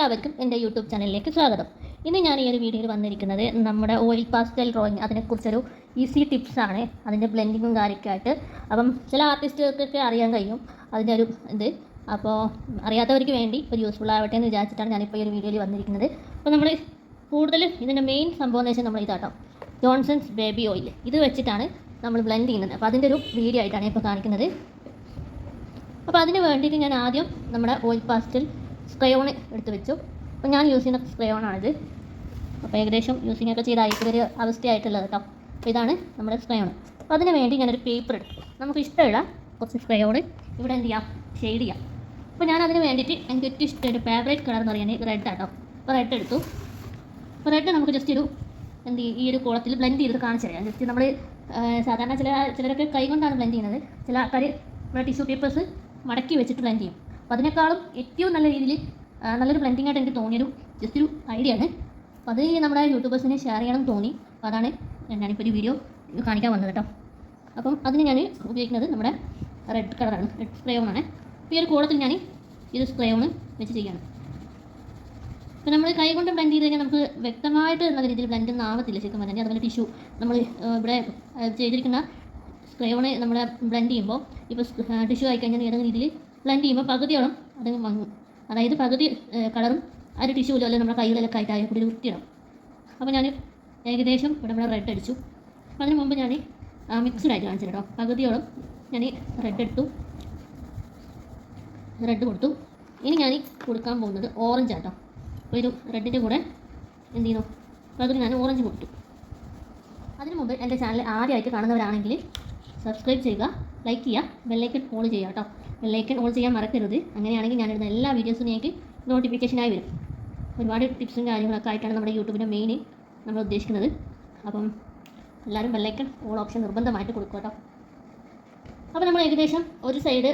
എല്ലാവർക്കും എന്റെ യൂട്യൂബ് ചാനലിലേക്ക് സ്വാഗതം. ഇന്ന് ഞാൻ ഈ ഒരു വീഡിയോയിൽ വന്നിരിക്കുന്നത് നമ്മുടെ ഓയിൽ പാസ്റ്റൽ ഡ്രോയിങ് അതിനെക്കുറിച്ചൊരു ഈസി ടിപ്സാണ് അതിന്റെ ബ്ലെൻഡിങ്ങും കാര്യമൊക്കെ ആയിട്ട് അപ്പം ചില ആർട്ടിസ്റ്റുകൾക്കൊക്കെ അറിയാൻ കഴിയും. അതിന്റെ ഒരു ഇത്. അപ്പോൾ അറിയാത്തവർക്ക് വേണ്ടി ഒരു യൂസ്ഫുൾ ആവട്ടെ എന്ന് വിചാരിച്ചിട്ടാണ് ഞാനിപ്പോൾ ഈ ഒരു വീഡിയോയിൽ വന്നിരിക്കുന്നത്. അപ്പോൾ നമ്മൾ കൂടുതൽ ഇതിന്റെ മെയിൻ സംഭവം എന്ന് വെച്ചാൽ നമ്മൾ ഇതാട്ടോ. ജോൺസൺസ് ബേബി ഓയിൽ ഇത് വെച്ചിട്ടാണ് നമ്മൾ ബ്ലെൻഡ് ചെയ്യുന്നത്. അപ്പോൾ അതിന്റെ ഒരു വീഡിയോ ആയിട്ടാണ് ഇപ്പോൾ കാണിക്കുന്നത്. അപ്പോൾ അതിന് വേണ്ടിയിട്ട് ഞാൻ ആദ്യം നമ്മുടെ ഓയിൽ പാസ്റ്റൽ സ്ക്രയോൺ എടുത്ത് വെച്ചു. അപ്പോൾ ഞാൻ യൂസ് ചെയ്യുന്ന സ്ക്രയോണാണിത് അപ്പോൾ ഏകദേശം യൂസിങ് ഒക്കെ ചെയ്തായിട്ടൊരു അവസ്ഥയായിട്ടുള്ളത് കേട്ടോ അപ്പോൾ ഇതാണ് നമ്മുടെ സ്ക്രയോൺ അപ്പോൾ അതിന് വേണ്ടി ഞാനൊരു പേപ്പർ എടുത്തു. നമുക്ക് ഇഷ്ടമുള്ള കുറച്ച് സ്ക്രയോൺ ഇവിടെ എന്ത് ചെയ്യാം? ഷെയ്ഡ് ചെയ്യാം. അപ്പോൾ ഞാൻ അതിന് വേണ്ടിയിട്ട് എനിക്ക് ഏറ്റവും ഇഷ്ടം ഒരു ഫേവറേറ്റ് കളർ എന്ന് പറയുന്നത് റെഡ് ആട്ടോ. അപ്പോൾ റെഡ് എടുത്തു. അപ്പോൾ റെഡ് നമുക്ക് ജസ്റ്റ് ഒരു എന്ത് ഈ ഒരു കോളത്തിൽ ബ്ലെൻഡ് ചെയ്ത് കാണിച്ചു തരാം ജസ്റ്റ് നമ്മൾ സാധാരണ ചില ചിലരൊക്കെ കൈ കൊണ്ടാണ് ബ്ലെൻഡ് ചെയ്യുന്നത്. ചില ആൾക്കാർ നമ്മുടെ ടിഷ്യൂ പേപ്പേഴ്സ് മടക്കി വെച്ചിട്ട് ബ്ലെൻഡ് ചെയ്യും. അപ്പോൾ അതിനേക്കാളും ഏറ്റവും നല്ല രീതിയിൽ നല്ലൊരു ബ്ലെൻഡിങ് ആയിട്ട് എനിക്ക് തോന്നിയൊരു ജസ്റ്റ് ഒരു ഐഡിയ ആണ്. അപ്പോൾ അത് നമ്മുടെ യൂട്യൂബേഴ്സിനെ ഷെയർ ചെയ്യണം തോന്നി. അപ്പോൾ അതാണ് ഞാനിപ്പോൾ ഒരു വീഡിയോ കാണിക്കാൻ വന്നത് കേട്ടോ. അപ്പം അതിന് ഞാൻ ഉപയോഗിക്കുന്നത് നമ്മുടെ റെഡ് കളറാണ് റെഡ് സ്പ്രേ ആണ്. അപ്പോൾ ഈ ഒരു കൂടത്തിൽ ഞാൻ ഇത് സ്പ്രേ ഓൺ വെച്ച് ചെയ്യണം അപ്പോൾ നമ്മൾ കൈ കൊണ്ട് ബ്ലെൻഡ് ചെയ്ത് കഴിഞ്ഞാൽ നമുക്ക് വ്യക്തമായിട്ട് നല്ല രീതിയിൽ ബ്ലെൻഡ് ഒന്നും ആവത്തില്ല ശരിക്കും പറഞ്ഞാൽ. അതുപോലെ ടിഷ്യൂ നമ്മൾ ഇവിടെ ചെയ്തിരിക്കുന്ന സ്ക്രയോണ് നമ്മൾ ബ്ലെൻഡ് ചെയ്യുമ്പോൾ ഇപ്പോൾ ടിഷ്യൂ ആയി കഴിഞ്ഞാൽ ഏതെങ്കിലും രീതിയിൽ ബ്ലെൻഡ് ചെയ്യുമ്പോൾ പകുതിയോളം അത് മങ്ങും അതായത് പകുതി കളറും ആ ഒരു ടിഷ്യൂ പോലെ നമ്മുടെ കൈകളിലൊക്കെ ആയിട്ട് ആയ കൂടി വൃത്തിയിടും അപ്പോൾ ഞാൻ ഏകദേശം ഇവിടെ ഇവിടെ റെഡ് അടിച്ചു. അപ്പോൾ അതിന് മുമ്പ് ഞാൻ മിക്സ്ഡ് ആയിട്ട് കാണിച്ചു കേട്ടോ. പകുതിയോളം ഞാൻ റെഡ് എടുത്തു. റെഡ് കൊടുത്തു. ഇനി ഞാൻ കൊടുക്കാൻ പോകുന്നത് ഓറഞ്ച് ആട്ടോ. അപ്പോൾ ഒരു റെഡിന്റെ കൂടെ എന്ത് ചെയ്യുന്നു? പകുതി ഞാൻ ഓറഞ്ച് കൊടുത്തു. അതിന് മുമ്പ് എന്റെ ചാനൽ ആദ്യമായിട്ട് കാണുന്നവരാണെങ്കിൽ സബ്സ്ക്രൈബ് ചെയ്യുക ലൈക്ക് ചെയ്യുക ബെല്ലൈക്കൺ ഫോളോ ചെയ്യുക കേട്ടോ. ബെല്ലൈക്കൺ ഓൾ ചെയ്യാൻ മറക്കരുത്. അങ്ങനെയാണെങ്കിൽ ഞാൻ ഞാനിടുന്ന എല്ലാ വീഡിയോസും നിങ്ങൾക്ക് നോട്ടിഫിക്കേഷനായി വരും. ഒരുപാട് ടിപ്സും കാര്യങ്ങളൊക്കെ ആയിട്ടാണ് നമ്മുടെ യൂട്യൂബിന്റെ മെയിൻ നമ്മൾ ഉദ്ദേശിക്കുന്നത്. അപ്പം എല്ലാവരും ബെല്ലൈക്കൺ ഓൾ ഓപ്ഷൻ നിർബന്ധമായിട്ട് കൊടുക്കുക കേട്ടോ. അപ്പോൾ നമ്മൾ ഏകദേശം ഒരു സൈഡ്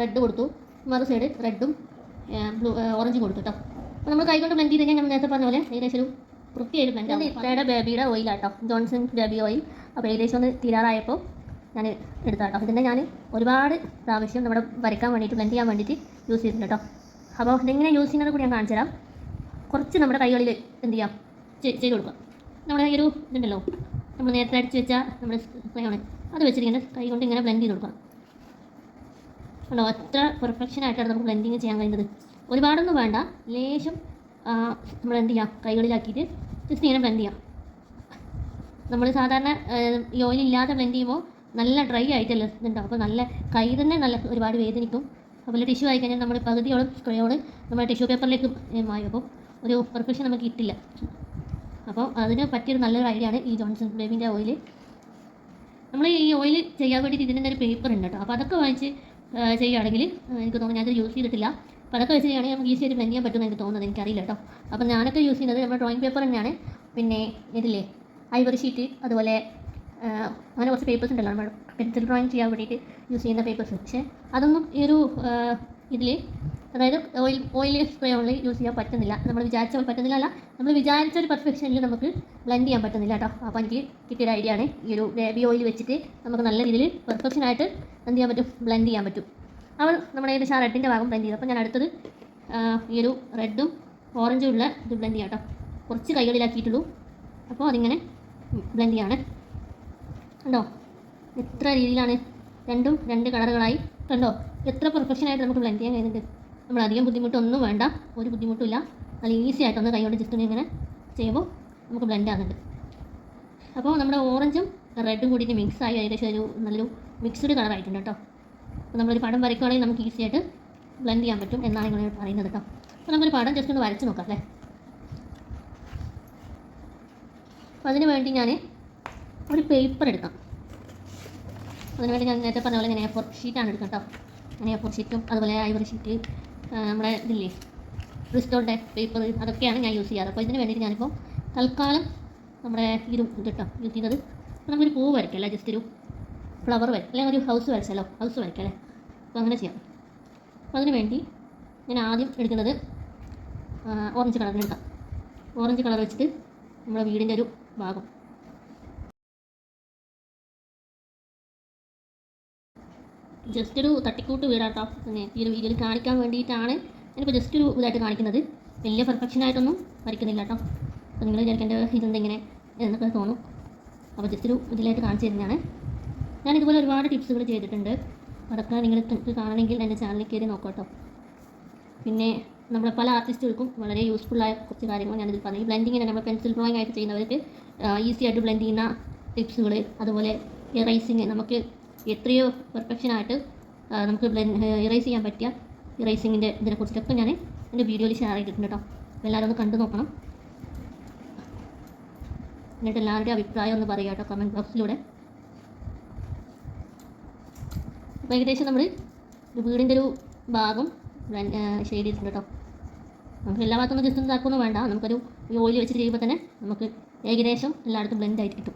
റെഡ് കൊടുത്തു. മറു സൈഡ് റെഡും ബ്ലൂ ഓറഞ്ചും കൊടുത്തു കേട്ടോ. അപ്പോൾ നമ്മൾ കൈകൊണ്ട് ബ്ലെൻഡ് ചെയ്ത് കഴിഞ്ഞാൽ നമ്മൾ നേരത്തെ പറഞ്ഞ പോലെ ഏകദേശം ഒരു വൃത്തിയായിട്ട് ബ്ലെൻഡ് ഇത്രയുടെ ബേബിയുടെ ഓയിലാട്ടോ ജോൺസൺ ബേബി ഓയിൽ അപ്പോൾ ഏകദേശം ഒന്ന് തീരാറായപ്പോൾ ഞാൻ എടുത്താട്ടോ ഇതിന്റെ ഞാൻ ഒരുപാട് പ്രാവശ്യം നമ്മുടെ വരയ്ക്കാൻ വേണ്ടിയിട്ട് ബ്ലെൻഡ് ചെയ്യാൻ വേണ്ടിയിട്ട് യൂസ് ചെയ്തിട്ടുണ്ട് കേട്ടോ. അപ്പോൾ ഇതെങ്ങനെ യൂസ് ചെയ്യുന്നത് കൂടി ഞാൻ കാണിച്ചു തരാം കുറച്ച് നമ്മുടെ കൈകളിൽ എന്ത് ചെയ്യാം? ചെയ്ത് കൊടുക്കാം നമ്മുടെ ഈ ഒരു ഇതുണ്ടല്ലോ. നമ്മൾ നേരത്തെ അടിച്ച് വെച്ച നമ്മുടെ ക്രയോണ് അത് വെച്ചിട്ട് കൈ കൊണ്ട് ഇങ്ങനെ ബ്ലെൻഡ് ചെയ്ത് കൊടുക്കാം ഉണ്ടോ എത്ര പെർഫെക്ഷൻ ആയിട്ടാണ് നമുക്ക് ബ്ലെൻഡിങ് ചെയ്യാൻ കഴിയുന്നത്. ഒരുപാടൊന്നും വേണ്ട. ലേശം നമ്മൾ എന്ത് ചെയ്യാം? കൈകളിലാക്കിയിട്ട് ജസ്റ്റ് ഇങ്ങനെ ബ്ലെൻഡ് ചെയ്യാം. നമ്മൾ സാധാരണ ഈ ഓയിൽ ഇല്ലാതെ ബ്ലെൻഡ് ചെയ്യുമ്പോൾ നല്ല ഡ്രൈ ആയിട്ടല്ലേ ഇതുണ്ടാവും അപ്പോൾ നല്ല കൈ തന്നെ നല്ല ഒരുപാട് വേദനിക്കും. അതുപോലെ ടിഷ്യൂ ആയി കഴിഞ്ഞാൽ നമ്മൾ പകുതിയോളം സ്ക്രയോട് നമ്മുടെ ടിഷ്യൂ പേപ്പറിലേക്ക് മായും. അപ്പോൾ ഒരു പെർഫെക്ഷൻ നമുക്ക് കിട്ടില്ല. അപ്പോൾ അതിന് പറ്റിയൊരു നല്ലൊരു ഐഡിയ ആണ് ഈ ജോൺസൺ ബേബിന്റെ ഓയിൽ നമ്മൾ ഈ ഓയിൽ ചെയ്യാൻ വേണ്ടിയിട്ട് ഇതിന്റെ ഒരു പേപ്പർ ഉണ്ട് കേട്ടോ. അപ്പോൾ അതൊക്കെ വാങ്ങിച്ച് ചെയ്യുകയാണെങ്കിൽ എനിക്ക് തോന്നുന്നു ഞാനത് യൂസ് ചെയ്തിട്ടില്ല. അപ്പോൾ അതൊക്കെ വെച്ച് ചെയ്യുകയാണെങ്കിൽ നമുക്ക് ഈസി ആയിട്ട് ബ്ലെൻഡ് ചെയ്യാൻ പറ്റുമെന്ന് എനിക്ക് തോന്നുന്നത്. എനിക്കറിയില്ല കേട്ടോ. അപ്പോൾ ഞാനൊക്കെ യൂസ് ചെയ്യുന്നത് നമ്മുടെ ഡ്രോയിങ് പേപ്പർ തന്നെയാണ്. പിന്നെ ഇതില്ലേ ഐവറി ഷീറ്റ് അതുപോലെ അങ്ങനെ കുറച്ച് പേപ്പേഴ്സ് ഉണ്ടല്ലോ നമ്മൾ പെൻസിൽ ഡ്രോയിങ് ചെയ്യാൻ വേണ്ടിയിട്ട് യൂസ് ചെയ്യുന്ന പേപ്പേഴ്സ് പക്ഷേ അതൊന്നും ഈ ഒരു ഇതിൽ അതായത് oil oil spray only use ചെയ്യാൻ പറ്റുന്നില്ല. നമ്മൾ വിചാരിച്ച പോലെ പറ്റുന്നില്ല അല്ല നമ്മൾ വിചാരിച്ച ഒരു പെർഫെക്ഷനിൽ നമുക്ക് ബ്ലെൻഡ് ചെയ്യാൻ പറ്റുന്നില്ല കേട്ടോ. അപ്പോൾ എനിക്ക് കിട്ടിയൊരു ഐഡിയ ആണ്. ഈ ഒരു ബേബി ഓയിൽ വെച്ചിട്ട് നമുക്ക് നല്ല രീതിയിൽ പെർഫെക്ഷൻ ആയിട്ട് എന്ത് ചെയ്യാൻ പറ്റും? ബ്ലെൻഡ് ചെയ്യാൻ പറ്റും. അവൾ നമ്മുടെ ഏകദേശം ആ റെഡിന്റെ ഭാഗം ബ്ലെൻഡ് ചെയ്തു. അപ്പോൾ ഞാൻ അടുത്തത് ഈ ഒരു റെഡും ഓറഞ്ചും ഉള്ള ഇത് ബ്ലെൻഡ് ചെയ്യാം കേട്ടോ. കുറച്ച് കൈകളിലാക്കിയിട്ടുള്ളൂ. അപ്പോൾ അതിങ്ങനെ ബ്ലെൻഡ് ചെയ്യാണ്. കണ്ടോ? എത്ര രീതിയിലാണ് രണ്ടും രണ്ട് കളറുകളായി കണ്ടോ? എത്ര പെർഫെക്ഷനായിട്ട് നമുക്ക് ബ്ലെൻഡ് ചെയ്യാൻ കഴിയുന്നുണ്ട്? നമ്മൾ അധികം ബുദ്ധിമുട്ടൊന്നും വേണ്ട. ഒരു ബുദ്ധിമുട്ടില്ല നല്ല ഈസി ആയിട്ടൊന്ന് കൈകൊണ്ട് ജസ്റ്റ് ഒന്ന് ഇങ്ങനെ ചെയ്യുമ്പോൾ നമുക്ക് ബ്ലെൻഡ് ആകുന്നുണ്ട്. അപ്പോൾ നമ്മുടെ ഓറഞ്ചും റെഡും കൂടിയിട്ട് മിക്സ് ആയി ഏകദേശം ഒരു നല്ലൊരു മിക്സ്ഡ് കളറായിട്ടുണ്ട് കേട്ടോ. അപ്പോൾ നമ്മളൊരു പടം വരയ്ക്കുകയാണെങ്കിൽ നമുക്ക് ഈസി ആയിട്ട് ബ്ലെൻഡ് ചെയ്യാൻ പറ്റും എന്നാണ് ഇങ്ങനെ പറയുന്നത് കേട്ടോ. അപ്പോൾ നമുക്കൊരു പടം ജസ്റ്റ് ഒന്ന് വരച്ച് നോക്കാം അല്ലേ? അപ്പോൾ അതിന് വേണ്ടി ഞാൻ ഒരു പേപ്പർ എടുക്കാം. അതിനുവേണ്ടി ഞാൻ നേരത്തെ പറഞ്ഞ പോലെ ഞാൻ എ ഫോർ ഷീറ്റാണ് എടുക്കാം കേട്ടോ. ഞാൻ ഫോർ ഷീറ്റും അതുപോലെ ഐവറി ഷീറ്റ് നമ്മുടെ ഇതില്ലേ ക്രിസ്റ്റോളിന്റെ പേപ്പർ അതൊക്കെയാണ് ഞാൻ യൂസ് ചെയ്യാറ്. അപ്പോൾ ഇതിന് വേണ്ടിയിട്ട് ഞാനിപ്പോൾ തൽക്കാലം നമ്മുടെ ഇതും ഇത് കേട്ടോ യൂസ് ചെയ്യുന്നത് അപ്പോൾ നമുക്കൊരു പൂവ് വരയ്ക്കാം അല്ലേ? ജസ്റ്റ് ഒരു ഫ്ലവർ വരയ്ക്കാം. അല്ലെങ്കിൽ ഒരു ഹൗസ് വരച്ചാലോ ഹൗസ് വരയ്ക്കാം അല്ലേ? അപ്പോൾ അങ്ങനെ ചെയ്യാം. അപ്പോൾ അതിന് വേണ്ടി ഞാൻ ആദ്യം എടുക്കുന്നത് ഓറഞ്ച് കളറിന് എടുക്കാം. ഓറഞ്ച് കളർ വെച്ചിട്ട് നമ്മുടെ വീടിന്റെ ഒരു ഭാഗം. ജസ്റ്റ് ഒരു തട്ടിക്കൂട്ട് വീടാട്ടോ. പിന്നെ ഈ ഒരു വീഡിയോയിൽ കാണിക്കാൻ വേണ്ടിയിട്ടാണ് ഞാനിപ്പോൾ ജസ്റ്റ് ഒരു ഇതായിട്ട് കാണിക്കുന്നത്. വലിയ പെർഫെക്ഷനായിട്ടൊന്നും വരയ്ക്കുന്നില്ല കേട്ടോ അപ്പോൾ നിങ്ങൾ വിചാരിക്കേണ്ട ഇതെന്തെങ്ങനെ എന്നൊക്കെ തോന്നും. അപ്പോൾ ജസ്റ്റ് ഒരു ഇതിലായിട്ട് കാണിച്ചു തരുന്നതാണ്. ഞാൻ ഇതുപോലെ ഒരുപാട് ടിപ്സുകൾ ചെയ്തിട്ടുണ്ട്. അതൊക്കെ നിങ്ങൾ കാണണമെങ്കിൽ എന്റെ ചാനലിൽ കയറി നോക്കാം കേട്ടോ പിന്നെ നമ്മളെ പല ആർട്ടിസ്റ്റുകൾക്കും വളരെ യൂസ്ഫുള്ളായ കുറച്ച് കാര്യങ്ങൾ ഞാനിതിൽ പറഞ്ഞു. ബ്ലെൻഡിങ്ങിന് നമ്മൾ പെൻസിൽ ഡ്രോയിങ് ആയിട്ട് ചെയ്യുന്നവർക്ക് ഈസി ആയിട്ട് ബ്ലെൻഡ് ചെയ്യുന്ന ടിപ്സുകൾ അതുപോലെ ഇറൈസിങ് നമുക്ക് എത്രയോ പെർഫെക്ഷനായിട്ട് നമുക്ക് ഇറൈസ് ചെയ്യാൻ പറ്റിയ ഇറൈസിങ്ങിന്റെ ഇതിനെക്കുറിച്ചൊക്കെ ഞാൻ എന്റെ വീഡിയോയിൽ ഷെയർ ചെയ്തിട്ടുണ്ട് കേട്ടോ എല്ലാവരും ഒന്ന് കണ്ടു നോക്കണം. എന്നിട്ട് എല്ലാവരുടെയും അഭിപ്രായം ഒന്ന് പറയുക കേട്ടോ കമന്റ് ബോക്സിലൂടെ അപ്പോൾ ഏകദേശം നമ്മൾ വീടിന്റെ ഒരു ഭാഗം ഷെയ്ഡ് ചെയ്തിട്ടുണ്ട് കേട്ടോ നമുക്ക് എല്ലാ ഭാഗത്തും ജസ്റ്റ് ഇതാക്കൊന്നും വേണ്ട. നമുക്കൊരു ഓയിൽ വെച്ചിട്ട് ചെയ്യുമ്പോൾ തന്നെ നമുക്ക് ഏകദേശം എല്ലായിടത്തും ബ്ലെൻഡ് ആയിട്ട് കിട്ടും.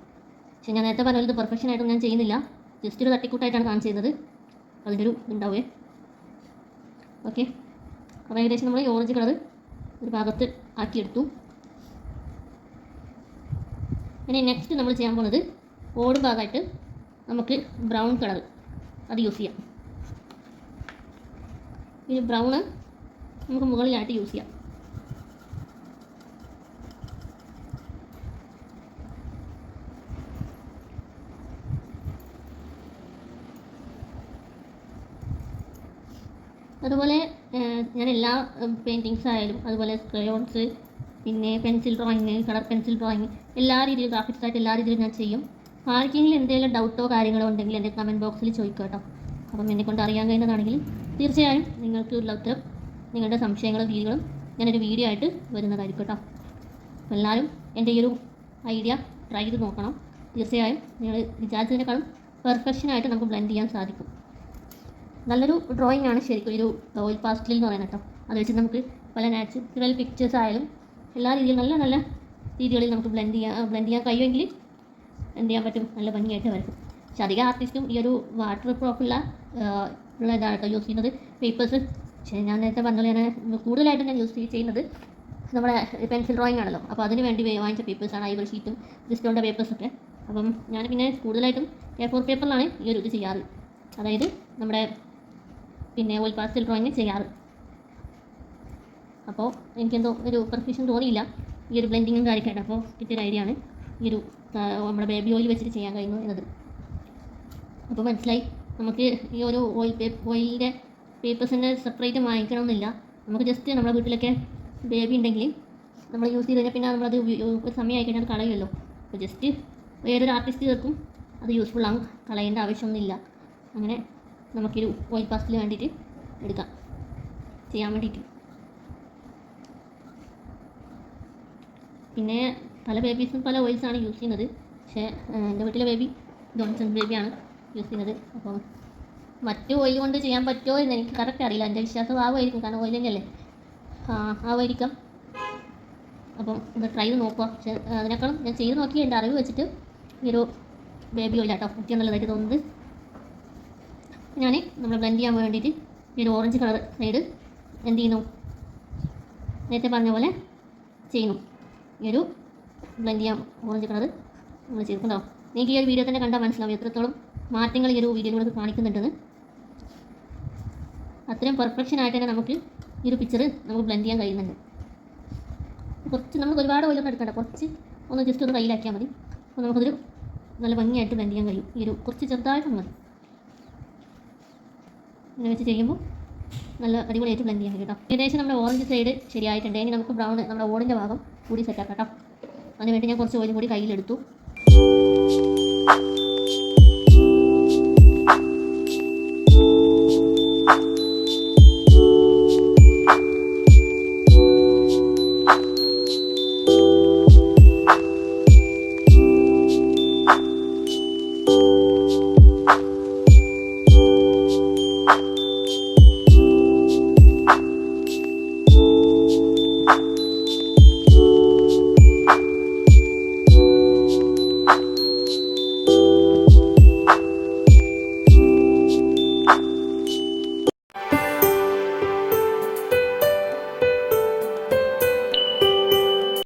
പക്ഷേ ഞാൻ നേരത്തെ പറഞ്ഞത് ഇത് ആയിട്ടൊന്നും ഞാൻ ചെയ്യുന്നില്ല. ജസ്റ്റ് ഒരു തട്ടിക്കൂട്ടായിട്ടാണ് കാണിച്ചു അതിന്റെ ഒരു ഉണ്ടാവേ ഓക്കെ. അപ്പോൾ ഏകദേശം നമ്മൾ ഓറഞ്ച് കളർ ഒരു ഭാഗത്ത് ആക്കിയെടുത്തു. ഇനി നെക്സ്റ്റ് നമ്മൾ ചെയ്യാൻ പോകുന്നത് ഓട് ഭാഗമായിട്ട് നമുക്ക് ബ്രൗൺ കളർ അത് യൂസ് ചെയ്യാം. ഈ ബ്രൗണ് നമുക്ക് മുകളിലായിട്ട് യൂസ് ചെയ്യാം. അതുപോലെ ഞാൻ എല്ലാ പെയിന്റിങ്സ് ആയാലും അതുപോലെ ക്രയോൺസ് പിന്നെ pencil drawing colour pencil drawing എല്ലാ രീതിയിലും ഗ്രാഫിക്സ് ആയിട്ട് എല്ലാ രീതിയിലും ഞാൻ ചെയ്യും. ആർക്കെങ്കിലും എന്തെങ്കിലും ഡൗട്ടോ കാര്യങ്ങളോ ഉണ്ടെങ്കിൽ എന്റെ കമന്റ് ബോക്സിൽ ചോദിക്കുക കേട്ടോ. അപ്പം എന്നെ കൊണ്ട് അറിയാൻ കഴിയുന്നതാണെങ്കിൽ തീർച്ചയായും നിങ്ങൾക്ക് ഉള്ള ഉത്തരം നിങ്ങളുടെ സംശയങ്ങളും രീതികളും ഞാനൊരു വീഡിയോ ആയിട്ട് വരുന്നതായിരിക്കും കേട്ടോ. എല്ലാവരും എന്റെ ഈ ഒരു ഐഡിയ ട്രൈ ചെയ്ത് നോക്കണം. തീർച്ചയായും നിങ്ങൾ വിചാരിച്ചതിനേക്കാളും പെർഫെക്ഷനായിട്ട് നമുക്ക് ബ്ലെൻഡ് ചെയ്യാൻ സാധിക്കും. നല്ലൊരു ഡ്രോയിങ് ആണ് ശരിക്കും ഒരു ഓയിൽ പാസ്റ്റിൽ എന്ന് പറയുന്നത് കേട്ടോ അത് വെച്ച് നമുക്ക് പല നാച്ചുറൽ പിക്ചേഴ്സ് ആയാലും എല്ലാ രീതിയിലും നല്ല നല്ല രീതികളിൽ നമുക്ക് ബ്ലെൻഡ് ചെയ്യാൻ ബ്ലെൻഡ് ചെയ്യാൻ കഴിയുമെങ്കിൽ എന്ത് ചെയ്യാൻ പറ്റും? നല്ല ഭംഗിയായിട്ട് വരും പക്ഷെ അധികം ആർട്ടിസ്റ്റും ഈ ഒരു വാട്ടർ പ്രൂഫുള്ള ഉള്ള ഇതാണ് കേട്ടോ യൂസ് ചെയ്യുന്നത്. പേപ്പേഴ്സ് പക്ഷേ ഞാൻ നേരത്തെ പറഞ്ഞ പോലെ ഞാൻ കൂടുതലായിട്ടും ഞാൻ യൂസ് ചെയ്യുന്നത് നമ്മുടെ പെൻസിൽ ഡ്രോയിങ് ആണല്ലോ. അപ്പോൾ അതിന് വേണ്ടി വാങ്ങിച്ച പേപ്പേഴ്സാണ് ഐവർ ഷീറ്റും ഡിസ്കൗണ്ട് പേപ്പേഴ്സൊക്കെ അപ്പം ഞാൻ പിന്നെ കൂടുതലായിട്ടും എ ഫോർ പേപ്പറിലാണ് ഈ ഒരു ഇത് ചെയ്യാറ്. അതായത് നമ്മുടെ പിന്നെ ഓയിൽ പാസ്റ്റൽ ഡ്രോയിങ് ചെയ്യാറ്. അപ്പോൾ എനിക്കെന്തോ ഒരു പെർഫെക്ഷൻ തോന്നിയില്ല. ഈ ഒരു ബ്ലെൻഡിങ്ങും കാര്യമൊക്കെ അപ്പോൾ കിട്ടിയൊരു ഐഡിയ ആണ്. ഈ ഒരു നമ്മുടെ ബേബി ഓയിൽ വെച്ചിട്ട് ചെയ്യാൻ കഴിയുന്നു എന്നത്. അപ്പോൾ മനസ്സിലായി. നമുക്ക് ഈ ഒരു ഓയിൽ പേപ്പർ ഓയിലിന്റെ പേപ്പേഴ്സിന്റെ സെപ്പറേറ്റ് വാങ്ങിക്കണമെന്നില്ല. നമുക്ക് ജസ്റ്റ് നമ്മുടെ വീട്ടിലൊക്കെ ബേബി ഉണ്ടെങ്കിൽ നമ്മൾ യൂസ് ചെയ്ത് കഴിഞ്ഞാൽ പിന്നെ നമ്മളത് ഒരു സമയമായി കഴിഞ്ഞാൽ കളയുമല്ലോ. അപ്പോൾ ജസ്റ്റ് വേറൊരു ആർട്ടിസ്റ്റ് ചേർക്കും. അത് യൂസ്ഫുൾ ആകും കളയേണ്ട ആവശ്യമൊന്നുമില്ല. അങ്ങനെ നമുക്കൊരു ഓയിൽ പാസ്റ്റിൽ വേണ്ടിയിട്ട് എടുക്കാം. ചെയ്യാൻ വേണ്ടിയിട്ട്. പിന്നെ പല ബേബീസും പല ഓയിൽസാണ് യൂസ് ചെയ്യുന്നത്. പക്ഷേ എന്റെ വീട്ടിലെ ബേബി ജോൺസൺ ബേബിയാണ് യൂസ് ചെയ്യുന്നത്. അപ്പം മറ്റു ഓയിൽ കൊണ്ട് ചെയ്യാൻ പറ്റുമോ എന്ന് എനിക്ക് കറക്റ്റ് അറിയില്ല. എന്റെ വിശ്വാസം ആവുമായിരിക്കും. കാരണം ഓയിൽ തന്നെയല്ലേ? ആ ആവുമായിരിക്കാം. അപ്പം ഇത് ട്രൈ ചെയ്ത് നോക്കുക. പക്ഷേ അതിനേക്കാളും ഞാൻ ചെയ്ത് നോക്കി എന്റെ അറിവ് വെച്ചിട്ട് ഈ ഒരു ബേബി ഓയിലാട്ടോ ഏറ്റവും നല്ലതായിട്ട് തോന്നുന്നത്. ഞാൻ നമ്മൾ ബ്ലെൻഡ് ചെയ്യാൻ വേണ്ടിയിട്ട് ഈ ഒരു ഓറഞ്ച് കളർ സൈഡ് എന്ത് ചെയ്യുന്നു? നേരത്തെ പറഞ്ഞ പോലെ ചെയ്യുന്നു. ഈ ഒരു ബ്ലെൻഡ് ചെയ്യാം. ഓറഞ്ച് കളർ നമ്മൾ ചേർക്കുന്നുണ്ടോ നിങ്ങൾക്ക് ഈ ഒരു വീഡിയോ തന്നെ കണ്ടാൽ മനസ്സിലാവും എത്രത്തോളം മാറ്റങ്ങൾ ഈ ഒരു വീഡിയോയിലൂടെ കാണിക്കുന്നുണ്ടെന്ന്. അത്രയും പെർഫെക്ഷൻ ആയിട്ട് തന്നെ നമുക്ക് ഈ ഒരു പിക്ചർ നമുക്ക് ബ്ലെൻഡ് ചെയ്യാൻ കഴിയുന്നുണ്ട്. കുറച്ച് നമുക്ക് ഒരുപാട് ഓയിലൊന്നും എടുക്കണ്ട. കുറച്ച് ഒന്ന് ജസ്റ്റ് ഒന്ന് കയ്യിലാക്കിയാൽ മതി. അപ്പോൾ നമുക്കതൊരു നല്ല ഭംഗിയായിട്ട് ബ്ലെൻഡ് ചെയ്യാൻ കഴിയും. ഈ ഒരു കുറച്ച് ചെറുതായിട്ട് മതി ഇങ്ങനെ വെച്ച് ചെയ്യുമ്പോൾ നല്ല അടിപൊളിയായിട്ട് ബ്ലെൻഡ് ചെയ്യാൻ കേട്ടോ. ഏകദേശം നമ്മുടെ ഓറഞ്ച് സൈഡ് ശരിയായിട്ടുണ്ട്. ഇനി നമുക്ക് ബ്രൗൺ നമ്മുടെ ഓടിന്റെ ഭാഗം കൂടി സെറ്റാക്കാം കേട്ടോ. അതിനുവേണ്ടി ഞാൻ കുറച്ച് ഓയിലും കൂടി കയ്യിലെടുത്തു.